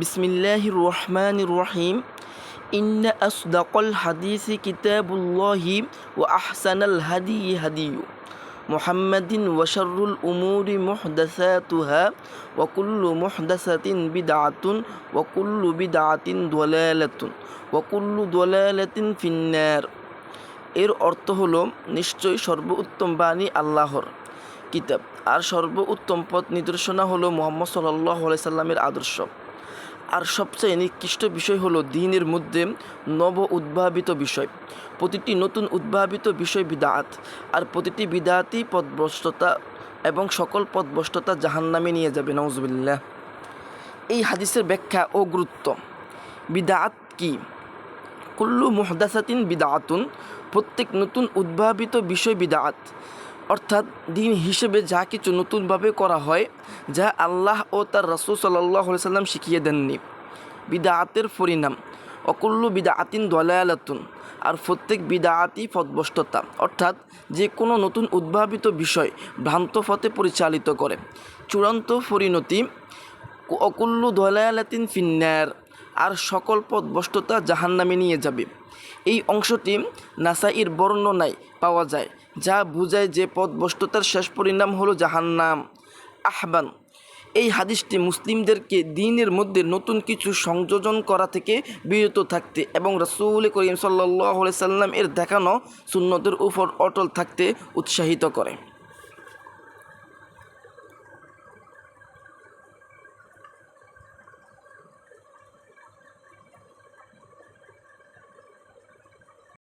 বিসমিল্লাহ রহমান إن أصدق الحديث كتاب الله وأحسن الهدي হাদি محمد وشر الأمور محدثاتها وكل محدثة بدعة وكل ওকুল্লু বিদাতিন وكل ওকুল্লু في النار এর অর্থ হলো, নিশ্চয়ই সর্বোত্তম বাণী আল্লাহর কিতাব। আর সর্বোত্তম পথ নিদর্শনা হলো মোহাম্মদ সাল্লাহ সাল্লামের আদর্শ। আর সবচেয়ে নিকৃষ্ট বিষয় হলো দিনের মধ্যে নব উদ্ভাবিত বিষয়। প্রতিটি নতুন উদ্ভাবিত বিষয় বিদাত, আর প্রতিটি বিদাতই পদভ্রষ্টতা এবং সকল পদভ্রষ্টতা জাহান্নামে নিয়ে যাবে নওজবিল্লাহ এই হাদিসের ব্যাখ্যা ও গুরুত্ব। বিদাত কি? কুল্লু মুহদাসাতিন বিদাতুন, প্রত্যেক নতুন উদ্ভাবিত বিষয় বিদাত। অর্থাৎ দিন হিসেবে যা কিছু নতুনভাবে করা হয়, যা আল্লাহ ও তার রসুল সাল্লাহ সাল্লাম শিখিয়ে দেননি। বিদাতের পরিণাম। অকুল্লু বিদাতিন দলায়ালাতুন আর প্রত্যেক বিদাতি পদবস্ততা অর্থাৎ যে কোনো নতুন উদ্ভাবিত বিষয় ভ্রান্ত পথে পরিচালিত করে। চূড়ান্ত পরিণতি, অকুল্লু দলায়ালাতিন ফিন্নার। আর সকল পদবস্ততা জাহান্নামে নিয়ে যাবে। এই অংশটি নাসাইর বর্ণনায় পাওয়া যায়, যা বোঝায় যে পদবস্ততার শেষ পরিণাম হলো জাহান্নাম। আহবান। এই হাদিসটি মুসলিমদেরকে দিনের মধ্যে নতুন কিছু সংযোজন করা থেকে বিরত থাকতে এবং রসুল করিম সাল্লাহ সাল্লাম এর দেখানো সুন্নতের উপর অটল থাকতে উৎসাহিত করে।